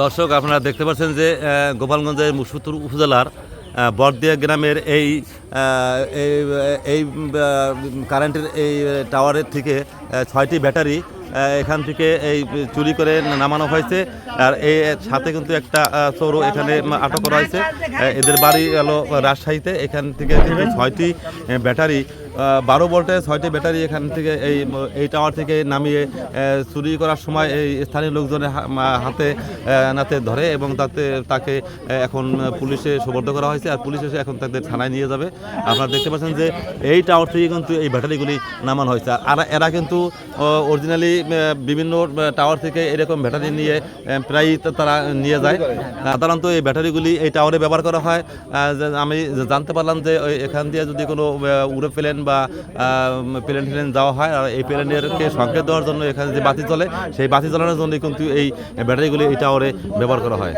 দর্শক, আপনারা দেখতে পাচ্ছেন যে গোপালগঞ্জের মুসুতুর উপজেলার বরদিয়া গ্রামের এই এই কারেন্টের এই টাওয়ারের থেকে ছয়টি ব্যাটারি এখান থেকে এই চুরি করে নামানো হয়েছে। আর এই সাথে কিন্তু একটা চোরও এখানে আটক করা হয়েছে। এদের বাড়ি হলো রাজশাহীতে। এখান থেকে ছয়টি ব্যাটারি বারো ভোল্টের ছয়টি ব্যাটারি এখান থেকে এই এই টাওয়ার থেকে নামিয়ে চুরি করার সময় এই স্থানীয় লোকজনের হাতে নাতে ধরে এবং তাতে, তাকে এখন পুলিশে সুবর্দ করা হয়েছে আর পুলিশ এসে এখন তাদের থানায় নিয়ে যাবে। আপনারা দেখতে পাচ্ছেন যে এই টাওয়ার থেকে কিন্তু এই ব্যাটারিগুলি নামানো হয়েছে। আর এরা কিন্তু অরিজিনালি বিভিন্ন টাওয়ার থেকে এরকম ব্যাটারি নিয়ে প্রায়ই তারা নিয়ে যায়। সাধারণত এই ব্যাটারিগুলি এই টাওয়ারে ব্যবহার করা হয়। আমি জানতে পারলাম যে এখান দিয়ে যদি কোনো উড়ে প্লেন বা প্লেন প্লেন যাওয়া হয়। আর এই প্লেনেরকে সংকেত দেওয়ার জন্য এখানে যে বাতি চলে সেই বাতি জ্বালানোর জন্য কিন্তু এই ব্যাটারিগুলি এই টাওয়ারে ব্যবহার করা হয়।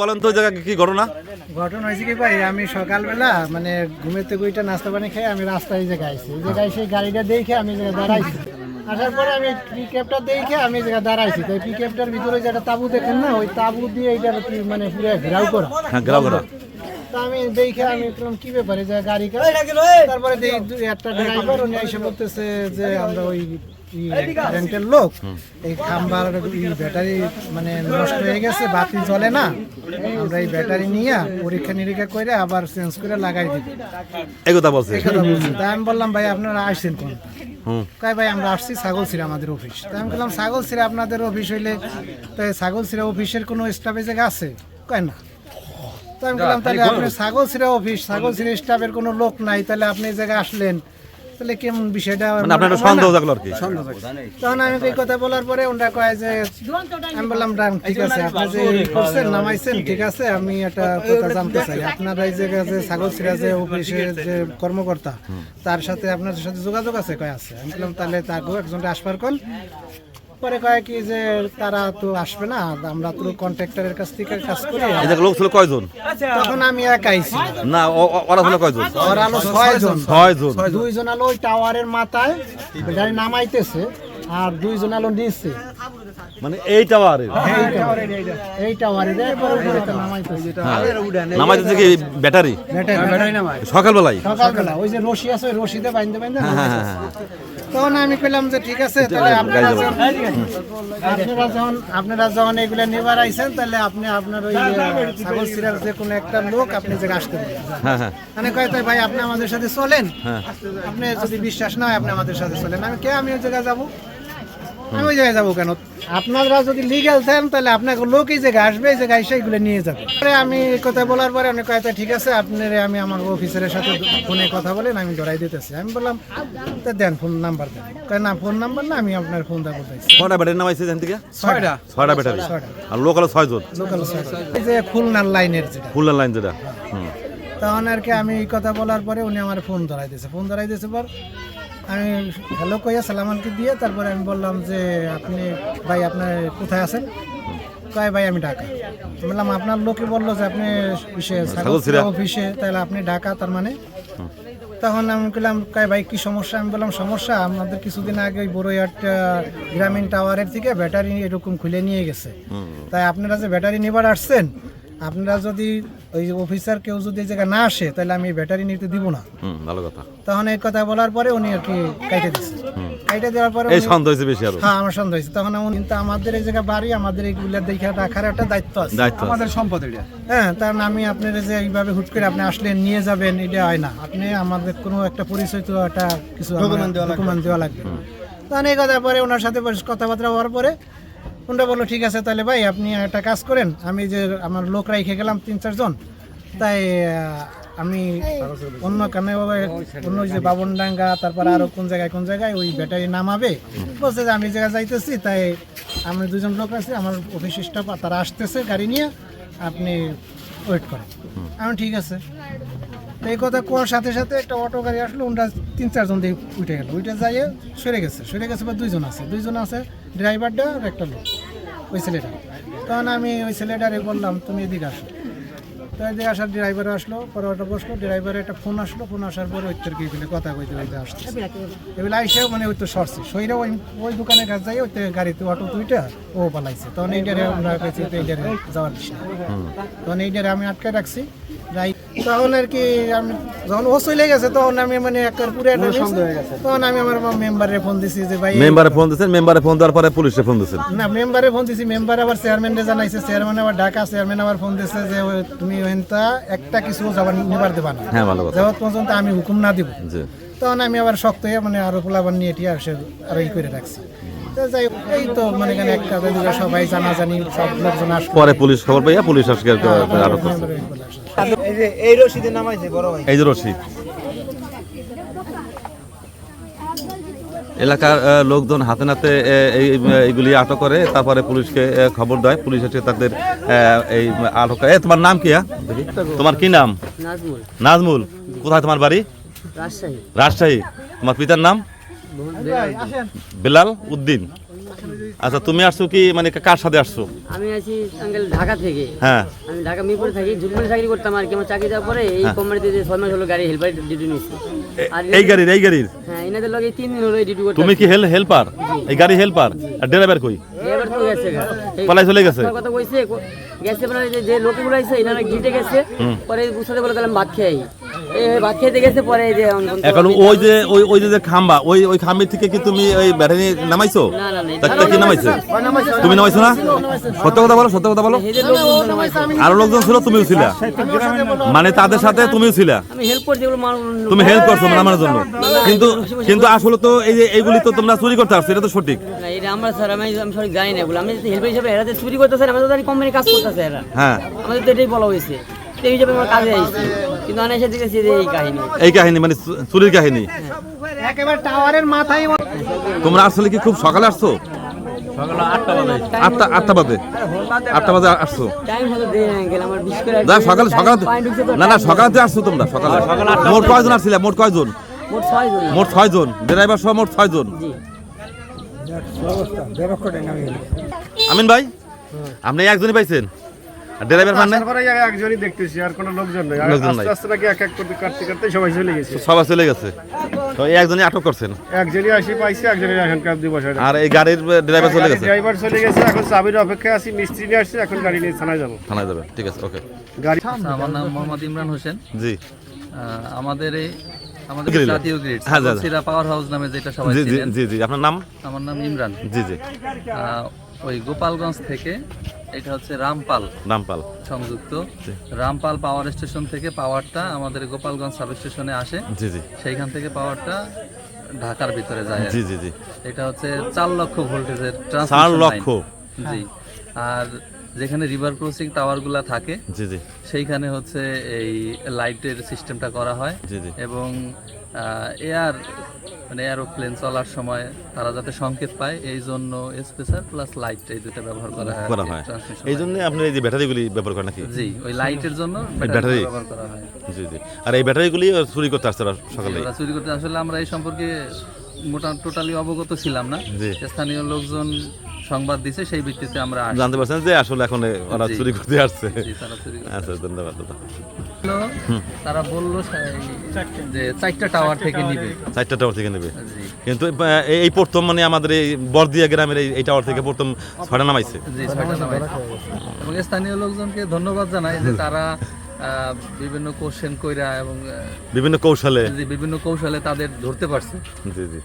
বলেন তো ওই জায়গায় কি ঘটনা? ঘটনা হয়েছে কি ভাই আমি সকালবেলা মানে ঘুমের থেকে ওইটা নাস্তা পানি খেয়ে আমি রাস্তায় এই জায়গায় আইছি। এই জায়গায় সেই গাড়িটা দেখে আমি জায়গায় দাঁড়াইছি। আসার পরে আমি পিকআপটা দেখে আমি জায়গায় দাঁড়াইছি। তো পিকআপটার ভিতরে যে একটা তাবু দেখেন না ওই তাবু দিয়ে এইটার কি মানে পুরো ঘেরাও করা। হ্যাঁ গ্রাম ঘটনা তো আমি দেখে আমি কি ব্যাপারে? যে গাড়ি তারপরে একটা ড্রাইভার উনি এসে বলতেছে যে আমরা ওই কারেন্টের লোক। এই খাম্বার ব্যাটারি মানে নষ্ট হয়ে গেছে বাতি জ্বলে না। আমরা এই ব্যাটারি নিয়ে পরীক্ষা নিরীক্ষা করে আবার চেঞ্জ করে লাগাই দিই এই কথা বলছে। এই কথা বলছি। তাই আমি বললাম ভাই আপনারা আসছেন কোন? হুম। কয় ভাই আমরা আসছি ছাগলছিরা আমাদের অফিস তাই আমি বললাম ছাগলছিরা আপনাদের অফিস হইলে তাই ছাগলছিরা অফিসের কোনো স্টাফের জায়গা আছে? কয় না। তো আমি বললাম তাহলে আপনি ছাগলছিরা অফিস ছাগলছিরা স্টাফের কোনো লোক নাই তাহলে আপনি এই জায়গায় আসলেন। তাহলে কেমন বিষয়টা? মানে আপনার হয়? সন্দেহ থাকল আর কি। তখন আমি এই কথা বলার পরে ওনারা কয় যে আমি বললাম "ডান, ঠিক আছে আপনি যে করছেন নামাইছেন ঠিক আছে আমি একটা কথা জানতে চাই। আপনার এই জায়গায় যে ছাগল ছিঁড়া যে অফিসের যে কর্মকর্তা তার সাথে আপনার সাথে যোগাযোগ আছে কয় আছে? আমি বললাম তাহলে তাকেও একজনটা আসবার কোন পরে কয় কি যে তারা তো আসবে না আমরা তো কন্ট্রাক্টরের কাছ থেকে কাজ করি। জায়গায় লোক ছিল কয়জন? তখন আমি একাই ছিলাম। না ওরা ছিল কয়জন? ওর আলো ছয়জন। ছয়জন। দুইজন আলো ওই টাওয়ারের মাথায় গাড়ি নামাইতেছে আর দুইজন আলো নিচে। মানে এই টাওয়ারে এই টাওয়ারে এই টাওয়ারে এরপরে উপরে নামাইতেছে। কি ব্যাটারি? ব্যাটারি সকালবেলায়? সকালবেলা ওই যে রশি আছে ওই রশিতে বাইন্ধে বাইন্ধে নামাইতেছে। তখন আমি পেলাম যে ঠিক আছে তাহলে আপনারা যখন আপনারা যখন আপনারা যখন এগুলা নেবার আইছেন তাহলে আপনি আপনার ওই ছাগল সিরার যে কোনো একটা লোক আপনি যে আসতে পারেন হ্যাঁ হ্যাঁ। মানে কয় তাই ভাই আপনি আমাদের সাথে চলেন। আপনি যদি বিশ্বাস না হয় আপনি আমাদের সাথে চলেন। আমি কে আমি ওই জায়গায় যাব? আমি ওই জায়গায় যাব কেন? আপনারা যদি লিগ্যাল দেন তাহলে আপনাকে লোক এই জায়গায় আসবে এই জায়গায় এসে এগুলো নিয়ে যাবে। পরে আমি কথা বলার পরে অনেক কয়টা ঠিক আছে আপনার আমি আমার অফিসারের সাথে ফোনে কথা বলেন আমি ধরাই দিতেছি। আমি বললাম তা দেন ফোন নাম্বার দেন। না ফোন নাম্বার না আমি আপনার ফোন দেবো। কয়টা ব্যাটারি নামাইছে এখান থেকে? ছয়টা। ছয়টা ব্যাটারি। আর লোক হলো ছয়জন। লোকাল এই যে খুলনার লাইনের যেটা। ফুল লাইন যেটা। হুম। তখন আর কি আমি এই কথা বলার পরে উনি আমার ফোন ধরাই দিয়েছে ফোন ধরাই দিয়েছে পর আমি হ্যালো কইয়া সালাম আলকি দিয়ে তারপরে আমি বললাম যে আপনি ভাই আপনার কোথায় আছেন? কয় ভাই আমি ঢাকা। বললাম আপনার লোকে বলল যে আপনি অফিসে তাহলে আপনি ঢাকা তার মানে? তখন আমি বললাম কয় ভাই কি সমস্যা? আমি বললাম সমস্যা আমাদের কিছুদিন আগে ওই বড়ইয়াট গ্রামীণ টাওয়ারের থেকে ব্যাটারি এরকম খুলে নিয়ে গেছে। তাই আপনারা যে ব্যাটারি নেবার আসছেন আপনারা যদি ওই অফিসার কেউ যদি এই জায়গায় না আসে তাহলে আমি ব্যাটারি নিতে দিব না। ভালো কথা। তখন এই কথা বলার পরে উনি আর কি কাইটে দিচ্ছে কাইটে দেওয়ার পরে এই সন্দেহ হয়েছে বেশি আরও। হ্যাঁ আমার সন্দেহ হয়েছে। তখন উনি কিন্তু আমাদের এই জায়গায় বাড়ি আমাদের এইগুলা দেখে রাখার একটা দায়িত্ব আছে। আমাদের সম্পদ এটা। হ্যাঁ কারণ আমি আপনার যে এইভাবে হুট করে আপনি আসলেন নিয়ে যাবেন এটা হয় না। আপনি আমাদের কোনো একটা পরিচয় তো একটা কিছু ডকুমেন্ট দেওয়া লাগবে। তখন এই কথা পরে ওনার সাথে বস- কথাবার্তা হওয়ার পরে ওনারা বলল, ঠিক আছে, তাহলে ভাই, আপনি একটা কাজ করেন। আমি যে আমার লোক রেখে গেলাম তিন চারজন তাই আমি অন্য কানে অন্য যে বাবনডাঙ্গা, তারপর আরও কোন জায়গায় কোন জায়গায় ওই ব্যাটারি নামাবে? বলছে যে, আমি জায়গায় যাইতেছি, তাই আমি দুজন লোক আছে, আমার অফিস স্টাফ তারা আসতেছে গাড়ি নিয়ে, আপনি ওয়েট করেন। আমি, ঠিক আছে। এই কথা কোয়ার সাথে সাথে একটা অটো গাড়ি আসলো ওটা তিন চারজন দিয়ে উঠে গেল। উঠে যাইয়ে সরে গেছে সরে গেছে বা দুইজন আছে। দুইজন আছে ড্রাইভারটা আর একটা লোক। ওই ছেলেটা। তখন আমি ওই ছেলেটারে বললাম তুমি এদিকে আসো। তো এই যে আসার ড্রাইভার আসলো পরে ওটা বসল ড্রাইভারের একটা ফোন আসলো ফোন আসার পরে ওই তোর কি বলে কথা কইতে কইতে আসছে। এগুলো আইসেও মানে ওই তো সরছে। সইরা ওই ওই দোকানের কাছে যাই ওই তো গাড়িতে অটো তুইটা ও পালাইছে। তখন এইটারে আমরা কাছে এইটারে যাওয়ার না। তখন এইটারে আমি আটকে রাখছি। যাই তখন আর কি আমি যখন ও চলে গেছে তখন আমি মানে একবার পুরো একটা তখন আমি আমার মেম্বারে ফোন দিছি যে ভাই মেম্বারে ফোন দিচ্ছেন মেম্বারে ফোন দেওয়ার পরে পুলিশে ফোন দিচ্ছেন না মেম্বারে ফোন দিছি। মেম্বার আবার চেয়ারম্যানরে জানাইছে। চেয়ারম্যান আবার ঢাকা চেয়ারম্যান আবার ফোন দিছে যে তুমি ওইটা একটা কিছু যাবার নিবার দেবা না। হ্যাঁ ভালো কথা। যাওয়ার পর্যন্ত আমি হুকুম না দিব। জি। তখন আমি আবার শক্ত হয়ে মানে আরও পোলাবার নিয়ে টিয়া আসে আরও ই করে রাখছি। তো এই তো মানে এখানে একটা সবাই জানাজানি সব লোকজন পরে পুলিশ খবর পাইয়া পুলিশ আজকে আটক করছে। এই যে নামাইছে বড় ভাই। এই যে রশি। এলাকার লোকজন হাতে নাতে এইগুলি আটক করে তারপরে পুলিশকে খবর দেয়। পুলিশ এসে তাদের এই আটক করে। এ, তোমার নাম কি হ্যাঁ? তোমার কি নাম? নাজমুল। নাজমুল। কোথায় তোমার বাড়ি? রাজশাহী। রাজশাহী। তোমার পিতার নাম? বেলাল উদ্দিন। আচ্ছা তুমি আসছো কি মানে কার সাথে আসছো? আমি আছি আঙ্কেল ঢাকা থেকে। হ্যাঁ। আমি ঢাকা মিরপুরে থাকি ঝুলমারি চাকরি করতাম আর কি আমার চাকরি দেওয়ার পরে এই কোম্পানিতে যে ছয় মাস হলো গাড়ি হেল্পার ডিউটি নিচ্ছি আর এই গাড়ির এই গাড়ির? হ্যাঁ এনাদের লগে তিন দিন হলো ডিউটি করতে তুমি কি হেল হেল্পার এই গাড়ি হেল্পার আর ড্রাইভার কই? এবার তো গেছে পালাই চলে গেছে? কথা কইছে গেছে মানে যে- লোকগুলো আইছে এনারা গিটে গেছে পরে বুঝতে বলে তাহলে ভাত খেয়ে খেতে গেছে পরে যে এখন ওই যে ওই ওই যে যে খাম্বা ওই ওই খাম্বি থেকে কি তুমি ওই ব্যাটারি নামাইছো? না না না তা তা কি নামাইছো? তুমি নামাইছো না? সত্য কথা বলো সত্য কথা বলো। এই যে লোকগুলো নামাইছে। আরও লোকজন ছিল তুমিও ছিলা? মানে তাদের সাথে তুমিও ছিলা? আমি হেল্প করছি এগুলো মানুষ তুমি হেল্প করছ নামানোর জন্য। কিন্তু কিন্তু আসলে তো এই যে এইগুলি তো তোমরা চুরি করতে আসছো এটা তো সঠিক। এটা আমরা স্যার আমি আমি সঠিক জানি না আমি হেল্প হিসেবে এরা চুরি করতেছে আমাদের কোম্পানি কাজ করতেছে এরা। হ্যাঁ। আমাদের তো এটাই বলা হয়েছে। সেই হিসাবে আমরা কাজে আইছি। কিন্তু আমি এসে দেখেছি যে এই কাহিনী। এই কাহিনী মানে চু- চুরির কাহিনী। একেবারে টাওয়ারের মাথায় তোমরা আসলে কি খুব সকালে আসছো? আটটা আটটা বাজে। আটটা বাজে আসছো। টাইম হলো দেয় না না সকালে সকালে পানি ঢুকছে না না সকালে আসছো তোমরা সকালে। মোট কয়জন আসছিলে? মোট কয়জন? মোট ছয় জন মোট ছয় জন ড্রাইভার সহ মোট ছয় জন আমিন ভাই আপনি একজনই পাইছেন? ড্রাইভার মানে? একজনই দেখতেছি আর কোনো লোকজন নেই। লোকজন নাই। আস্তে আস্তে নাকি এক এক করতে কাটতে কাটতে সবাই চলে গেছে। সবাই চলে গেছে। তো একজনই আটক করছেন? একজনই আসি পাইছে একজনের এখনকার দুই বছর আর এই গাড়ির ড্রাইভার চলে গেছে? ড্রাইভার চলে গেছে এখন চাবির অপেক্ষায় আছি মিস্ত্রি নিয়ে আসছে এখন গাড়ি নিয়ে থানায় যাব। থানায় যাবে ঠিক আছে ওকে গাড়ি আমার নাম মোহাম্মদ ইমরান হোসেন। জি। আহ, আমাদের এই আমাদের জাতীয় গ্রিড হ্যাঁ, যা, যা। সিরা পাওয়ার হাউস নামে যেটা সবাই জি জি জি জি। আপনার নাম? আমার নাম ইমরান। জি জি। আহ, ওই গোপালগঞ্জ থেকে এটা হচ্ছে রামপাল। রামপাল। সংযুক্ত। রামপাল পাওয়ার স্টেশন থেকে পাওয়ারটা আমাদের গোপালগঞ্জ সাব স্টেশনে আসে। জি জি। সেইখান থেকে পাওয়ারটা ঢাকার ভিতরে যায় জি জি জি। এটা হচ্ছে চার লক্ষ ভোল্টেজের চার লক্ষ। জি। আর যেখানে রিভার ক্রসিং টাওয়ারগুলো থাকে জি জি। সেইখানে হচ্ছে এই লাইটের সিস্টেমটা করা হয়। জি জি। এবং এয়ার মানে এরোপ্লেন চলার সময় তারা যাতে সংকেত পায় এই জন্য স্পেসার প্লাস লাইট এই দুটো ব্যবহার করা হয়। করা হয়। এই জন্য আপনি এই যে ব্যাটারিগুলি ব্যবহার করেন নাকি? জি ওই লাইটের জন্য ব্যাটারি? ব্যবহার করা হয়। জি জি। আর এই ব্যাটারিগুলি চুরি করতে আসছে সকালে? চুরি করতে আসলে আমরা এই সম্পর্কে মোটা টোটালি অবগত ছিলাম না। স্থানীয় লোকজন সংবাদ দিছে সেই ভিত্তিতে আমরা জানতে পারছেন যে আসলে এখন ওরা চুরি করতে আসছে। তারা আচ্ছা ধন্যবাদ দাদা। তারা বলল যে চারটা টাওয়ার থেকে নিবে। চারটা টাওয়ার থেকে নেবে। কিন্তু এই- প্রথম মানে আমাদের এই বর্দিয়া গ্রামের এই- টাওয়ার থেকে প্রথম ছয়টা নামাইছে। জি ছয়টা নামাইছে। এবং স্থানীয় লোকজনকে ধন্যবাদ জানাই যে তারা বিভিন্ন কোশ্চেন কইরা এবং বিভিন্ন কৌশলে? বিভিন্ন কৌশলে তাদের ধরতে পারছে। জি জি।